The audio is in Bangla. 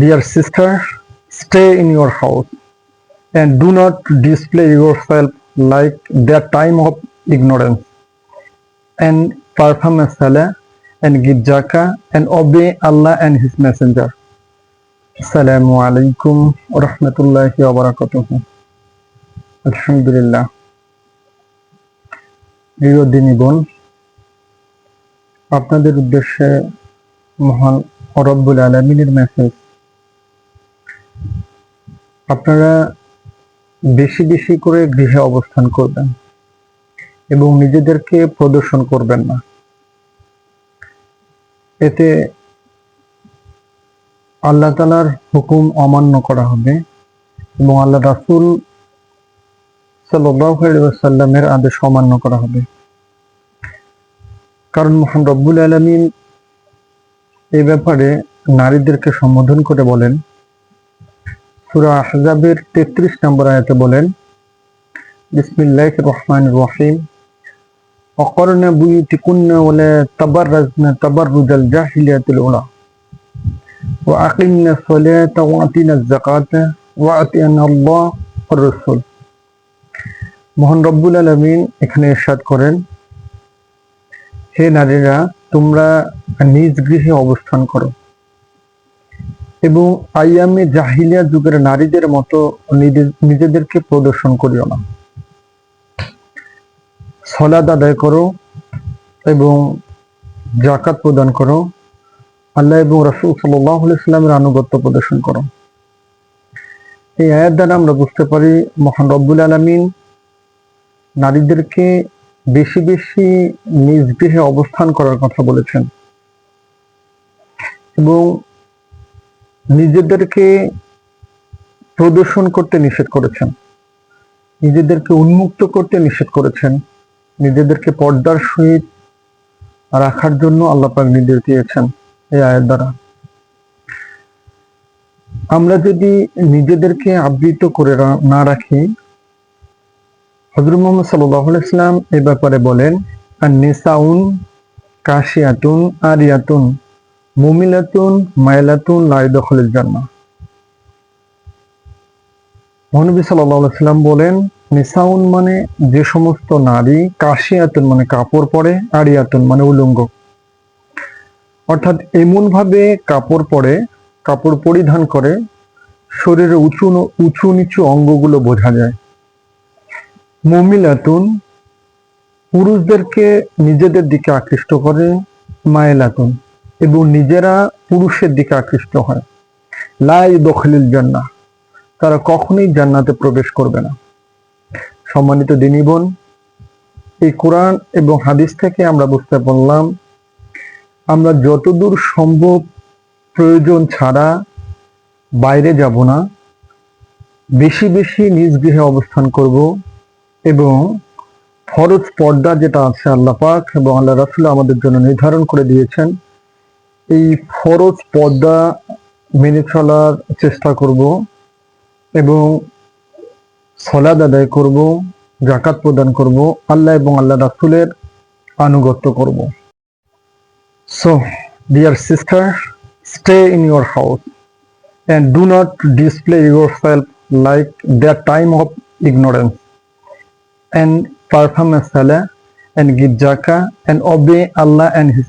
Dear sister, stay in your house and do not display yourself like their time of ignorance and perform a salah and give zakah and obey Allah and His Messenger. Assalamu alaikum wa rahmatullahi wa barakatuhu. আলহামদুলিল্লাহ প্রিয় দিনী বোন আপনাদের উদ্দেশ্যে মহান রব্বুল আলমিনের মেসেজ আপনারা বেশি বেশি করে গৃহে অবস্থান করবেন এবং নিজেদেরকে প্রদর্শন করবেন না। এতে আল্লাহ তালার হুকুম অমান্য করা হবে এবং আল্লাহ রাসুল সাল্লামের আদেশ অমান্য করা হবে। কারণ মহান রব্বুল আলমিন এ ব্যাপারে নারীদেরকে সম্বোধন করে বলেন সুরা আহজাবের তেত্রিশ নম্বর আয়াতে বলেন বিসমিল্লাহ রহমান রহিম অকরনা বুয়ুতিকুন্না ওলা তাবাররাজনা তাবাররুজাল জাহিলিয়াতিল উলা وأقمنا الصلاة وأعطينا الزكاة وأطيعنا الله والرسول মোহন রব্বুল আলমিন এখানে ইরশাদ করেন হে নারীরা তোমরা নিজ গৃহে অবস্থান করো এবং আইয়ামে জাহিলিয়া যুগের নারীদের মতো নিজে- নিজেদেরকে প্রদর্শন করিও না। সলাদ আদায় করো এবং জাকাত প্রদান করো। আল্লাহ এবং রসুল সাল্লাহ ইসলামের আনুগত্য প্রদর্শন করো। এই আয়াত দ্বারা আমরা বুঝতে পারি, মহান রব্বুল আলমিন নারীদেরকে বেশি বেশি নিজ গৃহে অবস্থান করার কথা বলেছেন। এবং নিজেদেরকে প্রদর্শন করতে নিষেধ করেছেন। নিজেদেরকে উন্মুক্ত করতে নিষেধ করেছেন। নিজেদেরকে পর্দার সহিত রাখার জন্য আল্লাহ পাক নির্দেশ দিয়েছেন এই আয়ের দ্বারা। আমরা যদি নিজেদেরকে আবৃত করে না রাখি হজরত মোহাম্মদ সাল্লাহ ইসলাম এ ব্যাপারে বলেন আর নিসাউন কাশিয়াতুন আরিয়াতুন। মুমিলাতুন মাইলাতুন লাই দখলের জন্য। মহানবী সাল্লাম বলেন, নিসাউন মানে যে সমস্ত নারী, কাশিয়াতুন মানে কাপড় পরে, আরিয়াতুন মানে উলঙ্গ। অর্থাৎ এমন ভাবে কাপড় পরে, কাপড় পরিধান করে, শরীরের উঁচু উঁচু নিচু অঙ্গগুলো বোঝা যায়। মমিলাতুন পুরুষদেরকে নিজেদের দিকে আকৃষ্ট করে, মায়েলাতুন। এবং নিজেরা পুরুষের দিকে আকৃষ্ট হয়। লাই দখলিল জান্নাহ। তারা কখনোই জান্নাতে প্রবেশ করবে না। সম্মানিত দিনী বোন, এই কোরআন এবং হাদিস থেকে আমরা বুঝতে পারলাম, আমরা যতদূর সম্ভব প্রয়োজন ছাড়া বাইরে যাব না। বেশি বেশি নিজ গৃহে অবস্থান করব এবং ফরজ পর্দা যেটা আছে আল্লাহ পাক এবং আল্লাহ রাসুল আমাদের জন্য নির্ধারণ করে দিয়েছেন এই ফরজ পর্দা মেনে চলার চেষ্টা করব এবং সলাদ আদায় করব জাকাত প্রদান করব আল্লাহ এবং আল্লাহ রাসুলের আনুগত্য করব so dear sister stay in your house and do not display yourself like their time of ignorance and perform a salah and give zakah and obey Allah and His